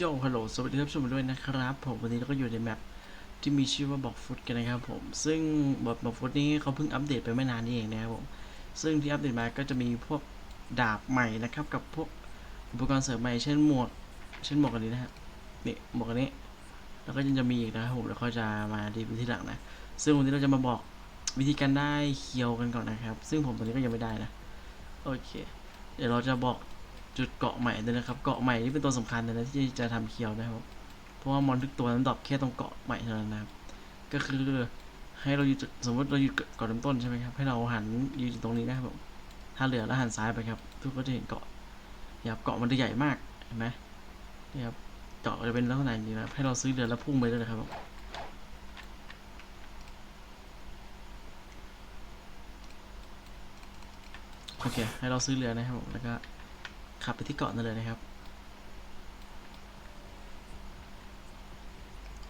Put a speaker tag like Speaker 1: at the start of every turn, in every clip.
Speaker 1: โยฮัลโหลสวัสดีท่านผู้ชมด้วยนะครับ ผมวันนี้เราก็อยู่ในแมปที่มีชื่อว่าบอกฟุตกันนะครับผม ซึ่งบทบอกฟุตนี้เขาเพิ่งอัปเดตไปไม่นานนี้เองนะครับผม ซึ่งที่อัปเดตมาก็จะมีพวกดาบใหม่นะครับ กับพวกอุปกรณ์เสริมใหม่เช่นหมวก เช่นหมวกอันนี้นะฮะนี่หมวกอันนี้ แล้วก็ยังจะมีอีกนะครับผมแล้วก็จะมาดีวิธีหลังนะ ซึ่งวันนี้เราจะมาบอกวิธีการได้เคียวกันก่อนนะครับ ซึ่งผมตอนนี้ก็ยังไม่ได้นะ โอเค เดี๋ยวเราจะบอก จุดเกาะใหม่ด้วยนะครับ เกาะใหม่นี่เป็นตัวสำคัญเลยนะที่จะทำเคียวนะครับ เพราะว่ามอนทุกตัวนั้นดรอปแค่ตรงเกาะใหม่เท่านั้นนะครับก็คือให้เราอยู่สมมติเราอยู่เกาะเริ่มต้นใช่ไหมครับ ให้เราหันยืนอยู่ตรงนี้นะครับผมถ้าเหลือแล้วหันซ้ายไปครับ ทุกคนจะเห็นเกาะนี่ครับเกาะมันจะใหญ่มากเห็นไหมนี่ครับเกาะจะเป็นลักษณะอย่างนี้นะครับให้เราซื้อเรือแล้วพุ่งไปเลยนะครับผมโอเค ให้เราซื้อเรือนะครับผมแล้วก็ ขับไปที่เกาะนั่นเลยนะครับ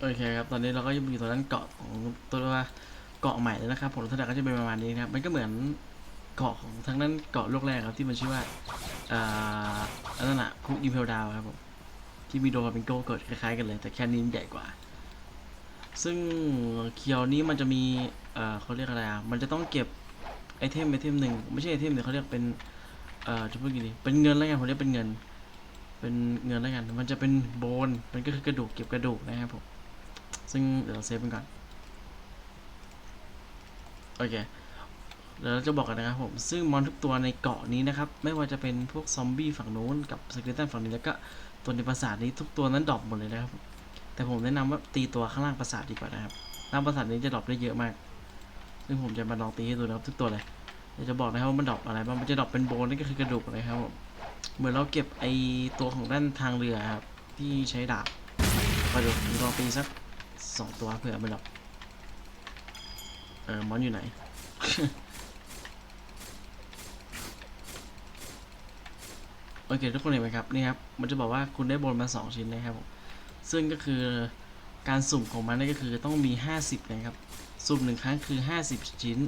Speaker 1: โอเคครับ ตอนนี้เราก็ยังอยู่ตรงนั้นเกาะของตัวว่าเกาะใหม่แล้วนะครับผลทัศน์ก็จะเป็นประมาณนี้นะครับ มันก็เหมือนเกาะของทั้งนั้นเกาะโลกแรกครับที่มันชื่อว่าอ่าอันนั้นอะคุกอิมเพลดาวครับผมที่มีโดฟามิงโกเกิดคล้ายๆกันเลย แต่แค่นี้ใหญ่กว่า ซึ่งเคียวนี้มันจะมีเอ่อเขาเรียกอะไรอะมันจะต้องเก็บไอเทมไอเทมหนึ่งไม่ใช่ไอเทมเดี๋ยวเขาเรียกเป็น อ่อจะพูดยังไงดีเป็นเงินแล้วกันผมเรียกเป็นเงิน เป็นเงินแล้วกัน มันจะเป็นโบน มันก็คือกระดูกเก็บกระดูกนะครับผม ซึ่งเดี๋ยวเราเซฟมันก่อน โอเค เดี๋ยวเราจะบอกกันนะครับผม ซึ่งมอนทุกตัวในเกาะนี้นะครับ ไม่ว่าจะเป็นพวกซอมบี้ฝั่งนู้นกับสเกเลตันฝั่งนี้แล้วก็ตัวในปราสาทนี้ทุกตัวนั้นดรอปหมดเลยนะครับ แต่ผมแนะนำว่าตีตัวข้างล่างปราสาทดีกว่านะครับล่างปราสาทนี้จะดรอปได้เยอะมาก ซึ่งผมจะมาลองตีให้ดูนะครับทุกตัวเลย จะบอกนะครับว่ามันดรอปอะไรบ้าง มันจะดรอปเป็นโบนนี่ก็คือกระดูกนะครับผมเหมือนเราเก็บไอตัวของด้านทางเรือครับ ที่ใช้ดาบไปดูลองตีสักสองตัวเผื่อมันดรอปเออมอนอยู่ไหนโอเคทุกคนเห็นไหมครับนี่ครับมันจะบอกว่าคุณได้โบนมา 2 ชิ้นนะครับผมซึ่งก็คือการสุ่มของมันนี่ก็คือต้องมี 50 นะครับ สุ่มหนึ่งครั้งคือ 50 ชิ้น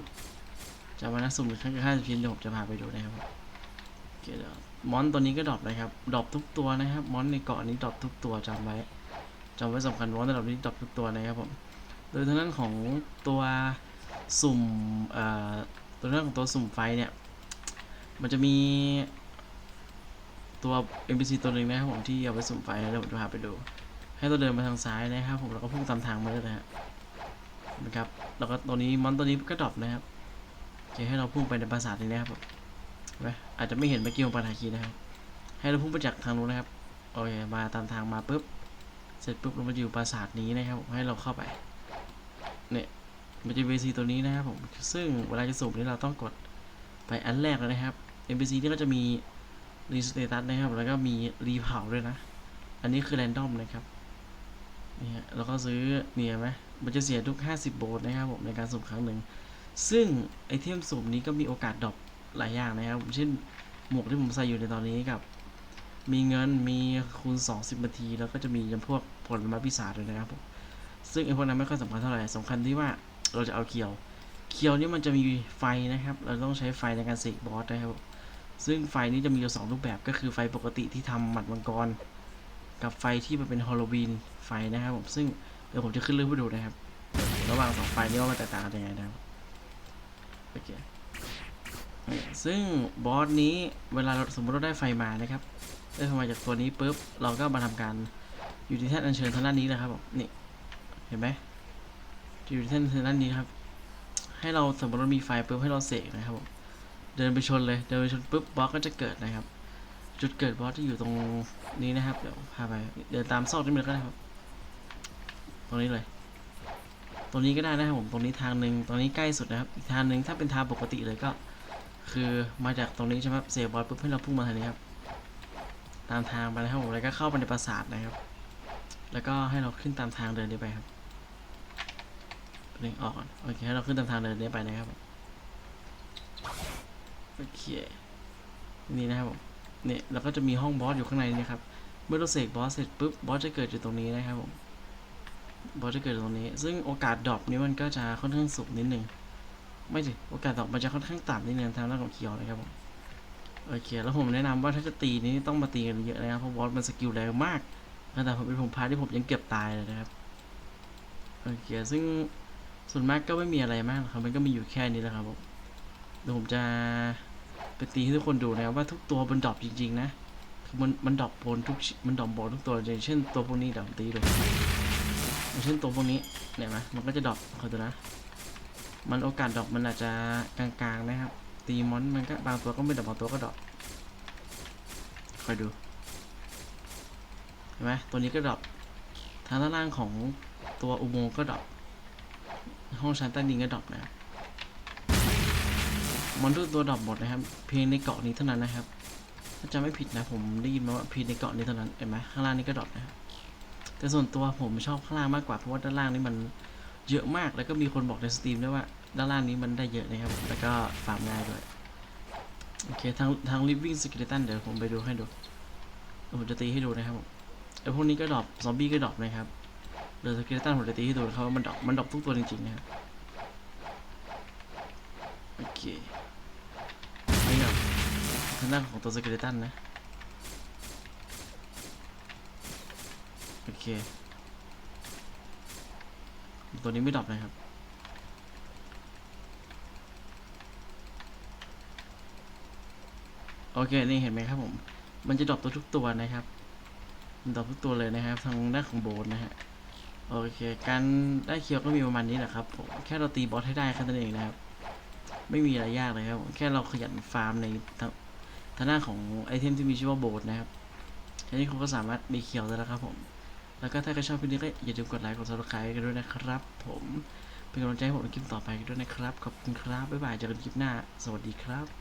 Speaker 1: จะมานะสุ่มหนึ่งครั้งคือ50ชิ้นเดี๋ยวผมจะพาไปดูนะครับผมโอเคเดี๋ยวมอนตัวนี้ก็ดรอปนะครับดรอปทุกตัวนะครับ มอนในเกาะนี้ดรอปทุกตัวจำไว้จำไว้สำคัญมอนในดรอปนี้ดรอปทุกตัวนะครับผมโดยทางด้านของตัวสุ่มเอ่อตัวเรื่องของตัวสุ่มไฟเนี่ย มันจะมีตัว NPC ตัวหนึ่งนะครับผมที่เอาไปสุ่มไฟแล้วเดี๋ยวผมจะพาไปดู ให้ตัวเดินมาทางซ้ายนะครับผมแล้วก็พุ่งตามทางมาเลยนะฮะนะครับแล้วก็ตัวนี้มอนตัวนี้ก็ดรอปนะครับ โอเคให้เราพุ่งไปในปราสาทนี้นะครับไหมอาจจะไม่เห็นเมื่อกี้ของปานาคีนะครับ ให้เราพุ่งไปจากทางนู้นนะครับโอเคมาตามทางมาปุ๊บ เสร็จปุ๊บเรามาอยู่ปราสาทนี้นะครับ ให้เราเข้าไป เนี่ย มันจะ NPC ตัวนี้นะครับผม ซึ่งเวลาจะสุ่มนี่เราต้องกดไปอันแรกเลยนะครับ NPC ที่ก็จะมีรีสเตตัสนะครับ แล้วก็มีรีเผาด้วยนะ อันนี้คือแรนดอมนะครับนี่ฮะแล้วก็ซื้อเนี่ยไหมมันจะเสียทุก 50 โบนนะครับผมในการสุ่มครั้งหนึ่ง ซึ่งไอเทมสุ่มนี้ก็มีโอกาสดรอปหลายอย่างนะครับ เช่นหมวกที่ผมใส่อยู่ในตอนนี้กับ มีเงินมีคูณ 20นาที แล้วก็จะมีจำพวกผลไม้ปีศาจด้วยนะครับผมซึ่งไอพวกนั้นไม่ค่อยสำคัญเท่าไหร่สำคัญที่ว่าเราจะเอาเคียวเคียวนี่มันจะมีไฟนะครับ เราต้องใช้ไฟในการเสกบอสนะครับ ซึ่งไฟนี้จะมีอยู่สองรูปแบบก็คือไฟปกติที่ทำหมัดมังกร กับไฟที่มันเป็นฮอลโลวีนไฟนะครับผมซึ่งเดี๋ยวผมจะขึ้นเรูปให้ดูนะครับ ระหว่างสองไฟนี้ว่ามันแตกต่างกันยังไงนะครับ โอเคซึ่งบอสนี้เวลาเราสมมติเราได้ไฟมานะครับได้ไฟมาจากตัวนี้ปุ๊บเราก็มาทำการอยู่ที่แท่นอัญเชิญทางด้านนี้นะครับผมนี่เห็นไหมอยู่ที่แท่นทางด้านนี้ครับ ให้เราสมมติเรามีไฟปุ๊บให้เราเสกนะครับผมเดินไปชนเลยเดินไปชนปุ๊บบอสก็จะเกิดนะครับ จุดเกิดบอสจะอยู่ตรงนี้นะครับเดี๋ยวพาไปเดินตามซอกนี้มันก็ได้ครับ ตรงนี้เลย ตรงนี้ก็ได้นะครับผมตรงนี้ทางหนึ่งตรงนี้ใกล้สุดนะครับอีกทางหนึ่งถ้าเป็นทางปกติเลยก็ คือมาจากตรงนี้ใช่ไหมเสียบอสปุ๊บให้เราพุ่งมาทางนี้ครับตามทางไปนะครับผมแล้วก็เข้าไปในปราสาทนะครับ แล้วก็ให้เราขึ้นตามทางเดินนี้ไปครับเร่งออกก่อนโอเคให้เราขึ้นตามทางเดินนี้ไปนะครับโอเคนี่นะครับผมเนี่ยแล้วก็จะมีห้องบอสอยู่ข้างในนี่ครับ เมื่อเราเสกบอสเสร็จปุ๊บบอสจะเกิดอยู่ตรงนี้นะครับผม บอสจะเกิดตรงนี้ ซึ่งโอกาสดรอปนี้มันก็จะค่อนข้างสูงนิดนึง ไม่สิโอกาสดรอปมันจะค่อนข้างต่ำนิดนึงทางด้านของเคียวนะครับผมโอเค แล้วผมแนะนำว่าถ้าจะตีนี้ต้องมาตีกันเยอะนะครับ เพราะบอสมันสกิลแรงมากแต่ผมเป็นผมพาที่ผมยังเกือบตายเลยนะครับ โอเค ซึ่งส่วนมากก็ไม่มีอะไรมากหรอกครับมันก็มีอยู่แค่นี้แหละครับผมเดี๋ยวผมจะไปตีให้ทุกคนดูนะครับว่าทุกตัวมันดรอปจริงๆนะ มันมันดรอปบนทุกมันดรอปบนทุกตัวอย่างเช่นตัวพวกนี้ดี๋ยวผมตีดู อย่างเช่นตัวพวกนี้เนี่ยไหมมันก็จะดรอปเขาตัวนะมันโอกาสดรอปมันอาจจะกลางๆนะครับ ตีมอนมันก็บางตัวก็ไม่ดรอปบางตัวก็ดรอปคอยดูเห็นไหมตัวนี้ก็ดรอปทางด้านล่างของตัวอุโมงค์ก็ดรอปห้องชั้นใต้ดินก็ดรอปนะครับมอนทุกตัวดรอปหมดนะครับ เพียงในเกาะนี้เท่านั้นนะครับถ้าจำไม่ผิดนะผมได้ยินมาว่าเพียงในเกาะนี้เท่านั้นเห็นไหมข้างล่างนี้ก็ดรอปนะครับ แต่ส่วนตัวผมชอบข้างล่างมากกว่าเพราะว่าด้านล่างนี่มันเยอะมากแล้วก็มีคนบอกในสตรีมด้วยว่า ด้านล่างนี้มันได้เยอะนะครับแล้วก็ฟาร์มง่ายด้วยโอเคทางทาง living skeleton เดี๋ยวผมไปดูให้ดูผมจะตีให้ดูนะครับผมไอ้พวกนี้ก็ดรอปซอมบี้ก็ดรอปนะครับเดอะสเกเลตันผมจะตีให้ดูนะครับว่ามันดรอปมันดรอปทุกตัวจริงๆนะครับโอเคนี่ครับทางด้านของตัวสเกเลตันนะ โอเค ตัวนี้ไม่ดรอปนะครับ โอเค นี่เห็นไหมครับผม มันจะดรอปตัวทุกตัวนะครับตอบทุกตัวเลยนะครับ ทางด้านของโบสนะฮะ โอเค การได้เคียวก็มีประมาณนี้แหละครับผมแค่เราตีบอสให้ได้แค่นั้นเองนะครับ ไม่มีอะไรยากเลยครับแค่เราขยันฟาร์มในทางทางด้านของไอเทมที่มีชื่อว่าโบสนะครับแค่นี้คุณก็สามารถมีเคียวได้แล้วครับผม แล้วก็ถ้าใครชอบคลิปนี้ก็อย่าลืมกดไลค์กดซับสไครต์กันด้วยนะครับ ผมเป็นกำลังใจให้ผมในคลิปต่อไปกันด้วยนะครับ ขอบคุณครับ บ๊ายบายเจอกันคลิปหน้า สวัสดีครับ